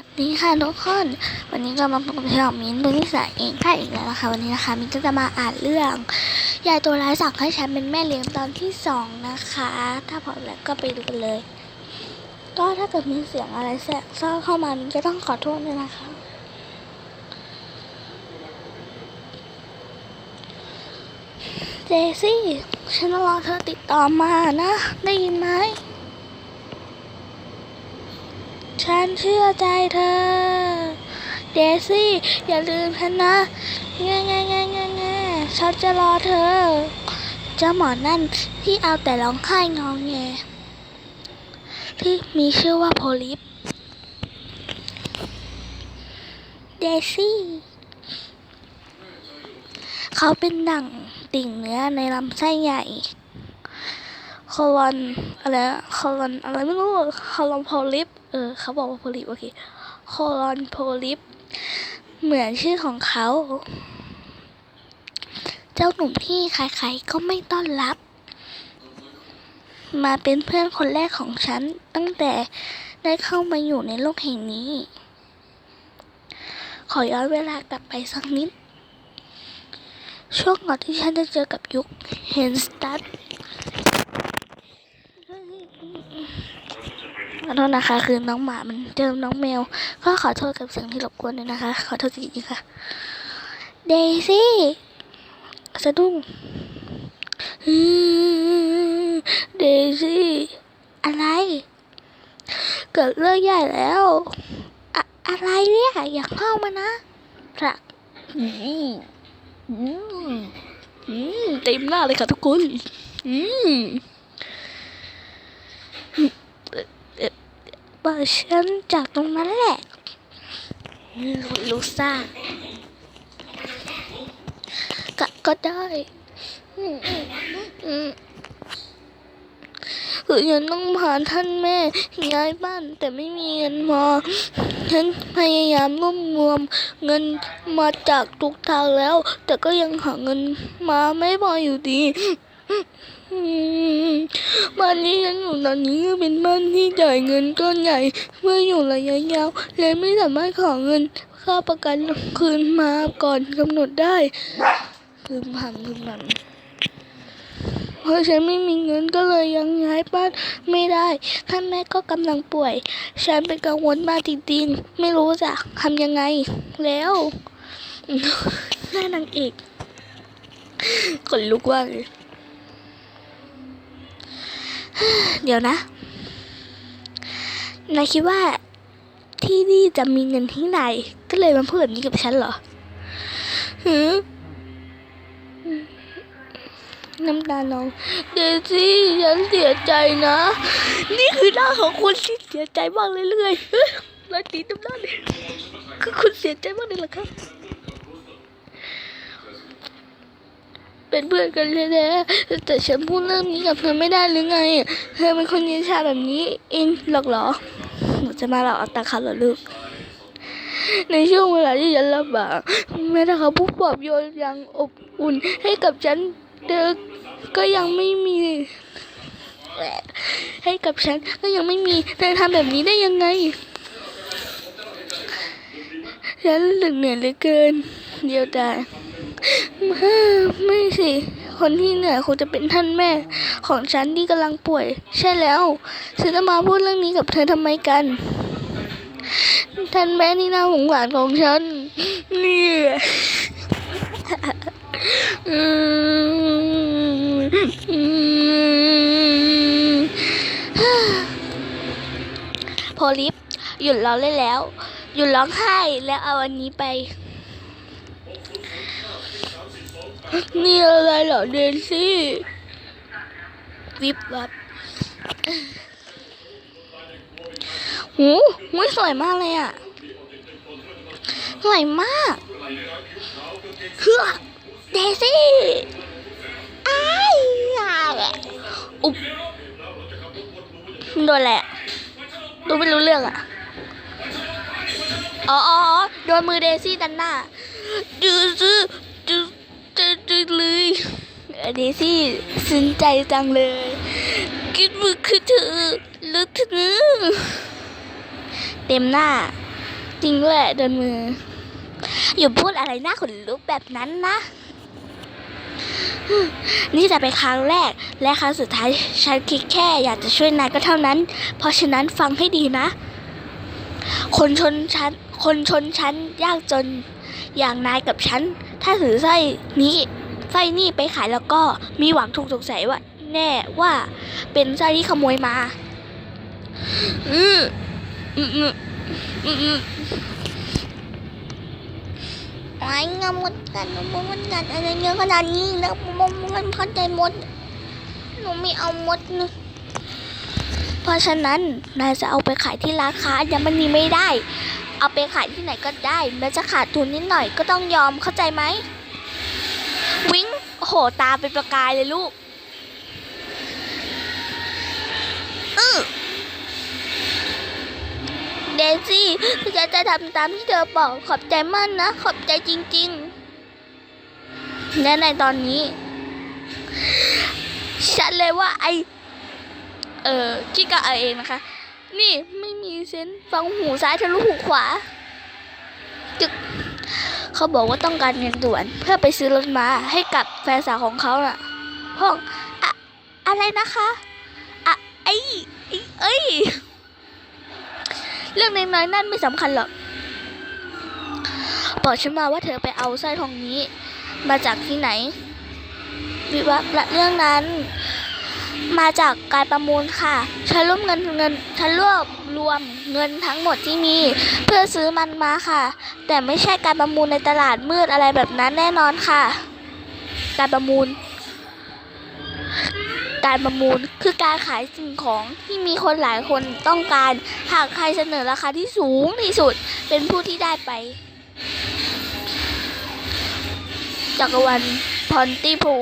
วัสดีค่ะทุกคนวันนี้ก็มาพบกับช่องมิ้นท์บุญนิสัยเองค่ะอีกแล้วนะคะวันนี้นะคะมิ้นท์ก็จะมาอ่านเรื่องยายตัวร้ายสั่งให้ฉันเป็นแม่เลี้ยงตอนที่สองนะคะ ถ้าพร้อมแล้วก็ไปดูกันเลย ก็ถ้าเกิดมีเสียงอะไรแทรกซ้อนเข้ามามินก็ต้องขอโทษด้วยนะคะ เจซี่ฉันรอเธอติดต่อมานะ ได้ยินไหม ฉันเชื่อใจเธอ เดซี่ อย่าลืมฉันนะแง่แง่แง่แง่แง่ฉันจะรอเธอ เจ้าหมอนั่นที่เอาแต่ร้องไห้งอแงที่มีชื่อว่าโพลิป เดซี่ เขาเป็นดั่งติ่งเนื้อในลำไส้ใหญ่โคลอนอะไรนะโคลอนอะไรไม่รู้โคลอนโพลิป เออเขาบอกว่าโพลิปโอเคโคลอนโพลิปเหมือนชื่อของเขา เจ้าหนุ่มที่ใครๆก็ไม่ต้อนรับ มาเป็นเพื่อนคนแรกของฉัน ตั้งแต่ได้เข้ามาอยู่ในโลกแห่งนี้ ขอย้อนเวลากลับไปสักนิด ช่วงก่อนที่ฉันจะเจอกับยุคเฮนสตัด ขอโทษนะคะ คือน้องหมามันเจอน้องแมว ก็ขอโทษกับเสียงที่รบกวนด้วยนะคะ ขอโทษจริงๆค่ะ เดซี่สะดุ้งเดซี่อะไร เกิดเรื่องใหญ่แล้วอะอะไรเนี่ยอย่าเข้ามานะรักอืมอืมเต็มหน้าเลยค่ะทุกคน อืม เปิดฉันจากตรงนั้นแหละลูซ่าก็ก็ได้คือฉันต้องผ่านท่านแม่ย้ายบ้านแต่ไม่มีเงินพอฉันพยายามรวบรวมเงินมาจากทุกทางแล้ว แต่ก็ยังหาเงินมาไม่พออยู่ดี บ้านที่ฉันอยู่ตอนนี้ก็เป็นบ้านที่จ่ายเงินก้อนใหญ่ เมื่ออยู่ระยะยาว และไม่สามารถขอเงินค่าประกันคืนมาก่อนกำหนดได้พึมพำพึมพำเพราะฉันไม่มีเงินก็เลยยังย้ายบ้านไม่ได้ท่านแม่ก็กำลังป่วย ฉันเป็นกังวลมากจริงๆไม่รู้จะทำยังไง แล้วแม่นางเอกขนลุกว่าเลย เดี๋ยวนะนายคิดว่าที่นี่จะมีเงินที่ไหน ก็เลยมาพูดแบบนี้กับฉันเหรอหือน้ำตาน้อง เดซี่ฉันเสียใจนะ นี่คือหน้าของคุณที่เสียใจมากเรื่อยๆเฮ้ยรอยตีน้ำหน้าเลยคือคุณเสียใจมากเลยเหรอครับ เป็นเพื่อนกันแท้ๆแต่ฉันพูดเรื่องนี้กับเธอไม่ได้หรือไง เธอเป็นคนยินชาแบบนี้เองหรอกหรอหนูจะมาหลอกเอาตาเขาหรอลูกในช่วงเวลาที่ฉันลำบากแม้แต่เขาผู้ปลอบโยนย่างอบอุ่นให้กับฉันเธอก็ยังไม่มีให้กับฉันก็ยังไม่มีเธอทำแบบนี้ได้ยังไงฉันรู้สึกเหนื่อยเหลือเกิน เดียวดาย ไม่สิ คนที่เหนื่อยคงจะเป็นท่านแม่ ของฉันที่กำลังป่วย ใช่แล้วฉันจะมาพูดเรื่องนี้กับเธอทำไมกัน ท่านแม่ที่น่าสงสารของฉัน นี่อืมอืมโพลิปหยุดร้องเลยแล้ว หยุดร้องไห้แล้วเอาอันนี้ไป นี่อะไรเหรอเดซี่วิบวับหูหูสวยมากเลยอะสวยมากเฮือเดซี่อ้ายอุ๊บโดนแหละดูไม่รู้เรื่องอะ อ๋อโดนมือเดซี่ดันหน้าดูซื้อ ลยเดซี่สนใจจังเลยกินมือคือเธอแล้วเธอเต็มหน้า จริงด้วยโดนมือ อยู่พูดอะไรหน้าขนลุกแบบนั้นนะ นี่จะเป็นครั้งแรก และครั้งสุดท้าย ฉันคิดแค่อยากจะช่วยนายก็เท่านั้น เพราะฉะนั้นฟังให้ดีนะ คนชนชั้น คนชนชั้นยากจนอย่างนายกับฉัน ถ้าถือสร้อยนี้ สร้อยนี่ไปขายแล้วก็มีหวังถูกสงสัยว่า แน่ว่าเป็นสร้อยที่ขโมยมา อืมอืมอืมอืมอืมไอ้งามดกันมดกันอะไรเยอะขนาดนี้นะมมมันเข้าใจหมดหนูไม่เอาหมดนะเพราะฉะนั้นนายจะเอาไปขายที่ร้านค้ายังมันมีไม่ได้ เอาไปขายที่ไหนก็ได้แม้จะขาดทุนนิดหน่อยก็ต้องยอมเข้าใจไหม โอ้โห ตาเป็นประกายเลยลูกอือเดซี่ฉันจะทำตามที่เธอบอกขอบใจมากนะ ขอบใจจริงๆและในตอนนี้ ฉันเลยว่าไอเออคิดกับเอาเองนะคะ นี่ไม่มีเซนส์ฟังหูซ้ายทะลุหูขวาจึก เขาบอกว่าต้องการเงินด่วน เพื่อไปซื้อรถม้าให้กับแฟนสาวของเขาน่ะห้องอะอะไรนะคะอะไอ้เอ้ยเรื่องใน้อยนั่นไม่สำคัญหรอกบอกฉันมาว่าเธอไปเอาสร้อยทองนี้ มาจากที่ไหน วิวะเรื่องนั้น มาจากการประมูลค่ะฉันร่วบเงิน เงินฉันรวบรวมเงินทั้งหมดที่มี เพื่อซื้อมันมาค่ะ แต่ไม่ใช่การประมูลในตลาดมืดอะไรแบบนั้นแน่นอนค่ะ การประมูล การประมูลคือการขายสิ่งของที่มีคนหลายคนต้องการ หากใครเสนอราคาที่สูงที่สุดเป็นผู้ที่ได้ไปจักรวาลพอนติพู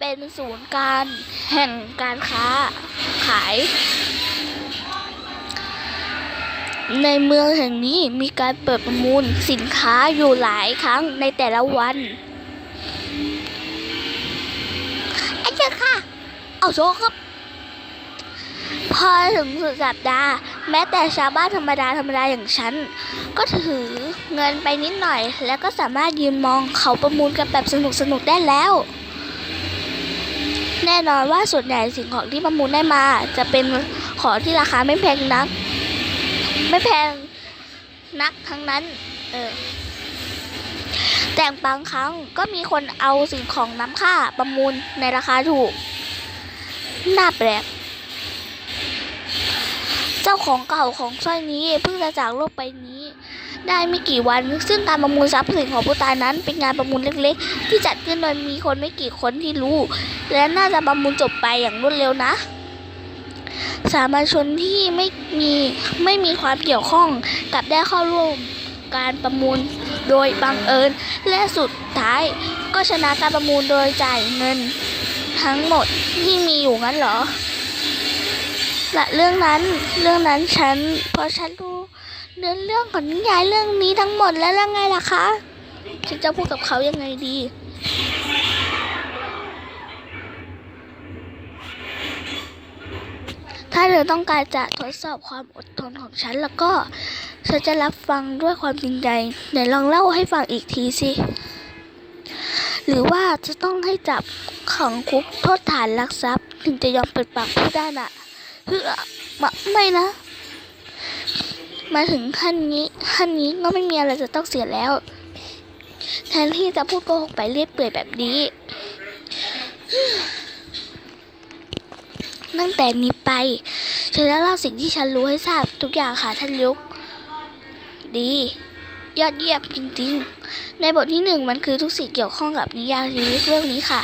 เป็นศูนย์การแห่งการค้าขาย ในเมืองแห่งนี้มีการเปิดประมูลสินค้าอยู่หลายครั้งในแต่ละวันไอ้เจ้ค่ะ เอาโชว์ครับ พอถึงสุดสัปดาห์ แม้แต่ชาวบ้านธรรมดาธรรมดาอย่างฉัน ก็ถือเงินไปนิดหน่อย แล้วก็สามารถยืนมองเขาประมูลกันแบบสนุกสนุกได้แล้ว แน่นอนว่าส่วนใหญ่สิ่งของที่ประมูลได้มา จะเป็นของที่ราคาไม่แพงนัก ไม่แพงนักทั้งนั้น เออ แต่บางครั้งก็มีคนเอาสิ่งของน้ำค่าประมูลในราคาถูก น่าแปลก เจ้าของเก่าของสร้อยนี้เพิ่งจะจากโลกไปนี้ ได้ไม่กี่วัน ซึ่งการประมูลทรัพย์สินของผู้ตายนั้น เป็นงานประมูลเล็กๆ ที่จัดขึ้นโดยมีคนไม่กี่คนที่รู้ และน่าจะประมูลจบไปอย่างรวดเร็วนะามัญชนที่ไม่มีไม่มีความเกี่ยวข้องกับได้เข้าร่วมการประมูลโดยบังเอิญ และสุดท้ายก็ชนะการประมูลโดยจ่ายเงิน ทั้งหมดที่มีอยู่งั้นเหรอและเรื่องนั้นเรื่องนั้นฉันพราะฉันรู้เนื้อเรื่องของนิยายเรื่องนี้ทั้งหมดแล้วยังไงล่ะคะ ฉันจะพูดกับเขายังไงดี ถ้าเธอต้องการจะทดสอบความอดทนของฉันแล้วก็ฉันจะรับฟังด้วยความจริงใจไหนลองเล่าให้ฟังอีกทีสิ หรือว่าจะต้องให้จับขังคุกโทษฐานลักทรัพย์ ถึงจะยอมเปิดปากพูดได้น่ะเพื่อมาไม่นะ มาถึงขั้นนี้ขั้นนี้ก็ไม่มีอะไรจะต้องเสียแล้ว แทนที่จะพูดโกหกไปเรียบเปื่อยแบบนี้ ตั้งแต่นี้ไป ฉันจะเล่าสิ่งที่ฉันรู้ให้ทราบทุกอย่างค่ะท่านยุก ดี ยอดเยี่ยมจริงๆ ในบทที่หนึ่งมันคือทุกสิ่งเกี่ยวข้องกับนิยายชีวิตเรื่องนี้ค่ะ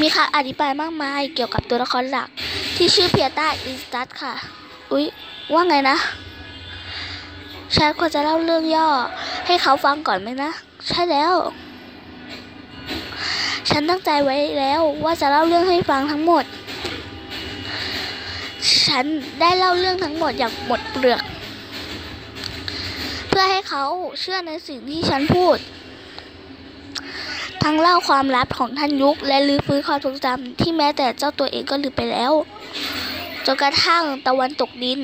มีคำอธิบายมากมายเกี่ยวกับตัวละครหลัก ที่ชื่อเพียต้าอินสตัสค่ะ อุ๊ย ว่าไงนะ ฉันควรจะเล่าเรื่องย่อให้เขาฟังก่อนไหมนะ ใช่แล้ว ฉันตั้งใจไว้แล้วว่าจะเล่าเรื่องให้ฟังทั้งหมด ฉันได้เล่าเรื่องทั้งหมดอย่างหมดเปลือก เพื่อให้เขาเชื่อในสิ่งที่ฉันพูด ทั้งเล่าความลับของท่านยุคและลือฟื้นความทรงจำที่แม้แต่เจ้าตัวเองก็ลืมไปแล้วจนกระทั่งตะวันตกดิน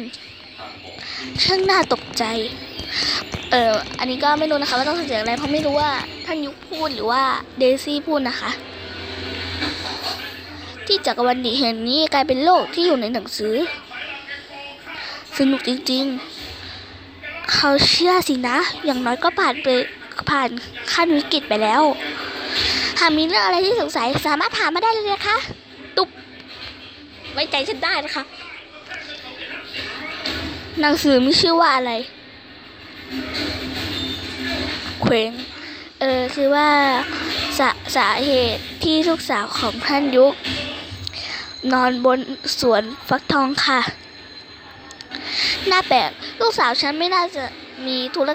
ช่างน่าตกใจ เอออันนี้ก็ไม่รู้นะคะว่าต้องเสียงอะไรเพราะไม่รู้ว่าท่านยุคพูดหรือว่าเดซี่พูดนะคะ ที่จักรวรรดิแห่งนี้กลายเป็นโลกที่อยู่ในหนังสือ สนุกจริงๆ เขาเชื่อสินะ อย่างน้อยก็ผ่านไปผ่านขั้นวิกฤตไปแล้ว หากมีเรื่องอะไรที่สงสัยสามารถถามมาได้เลยนะคะตุ๊บไว้ใจฉันได้นะคะ หนังสือมีชื่อว่าอะไร เคว้งเออคือว่าสาสาเหตุที่ลูกสาวของท่านยุคนอนบนสวนฟักทองค่ะ น่าแปลกลูกสาวฉันไม่น่าจะมีธุระ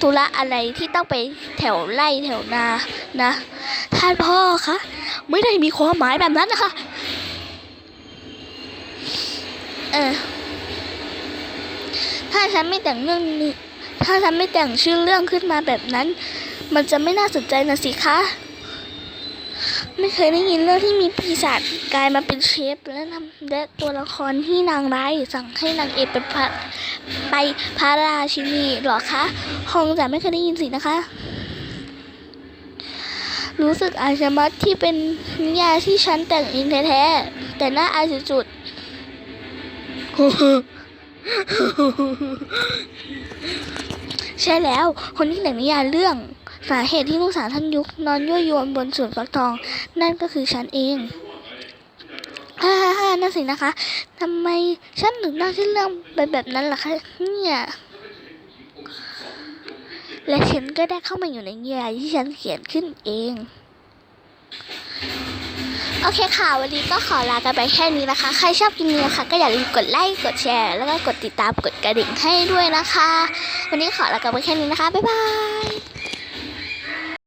ธุระอะไรที่ต้องไปแถวไร่แถวนานะ ท่านพ่อคะไม่ได้มีความหมายแบบนั้นนะคะ เออถ้าฉันไม่แต่งเรื่องนี้ ถ้าฉันไม่แต่งชื่อเรื่องขึ้นมาแบบนั้น มันจะไม่น่าสนใจนะสิคะ ไม่เคยได้ยินเรื่องที่มีปีศาจกลายมาเป็นเชฟและทำและตัวละครที่นางร้ายสั่งให้นางเอกไปพระไปพระราชินีหรอคะคงจะไม่เคยได้ยินสินะคะ รู้สึกอาชมัดที่เป็นนิยายที่ฉันแต่งเองแท้ๆแต่น่าอายสุดๆ ใช่แล้ว คนที่แต่งนิยายเรื่องสาเหตุที่ลูกสาวท่านยุคนอนยั่วยวนบนสวนฟักทอง นั่นก็คือฉันเองฮ่าฮ่าฮ่านั่นสินะคะทำไมฉันถึงตั้งชื่อเรื่องเป็นแบบนั้นล่ะคะเนี่ยและฉันก็ได้เข้ามาอยู่ในนิยายที่ฉันเขียนขึ้นเอง โอเคค่ะ วันนี้ก็ขอลากันไปแค่นี้นะคะ ใครชอบคลิปนี้นะคะก็อย่าลืมกดไลค์กดแชร์ แล้วก็กดติดตามกดกระดิ่งให้ด้วยนะคะ วันนี้ขอลากันไปแค่นี้นะคะ บ๊ายบาย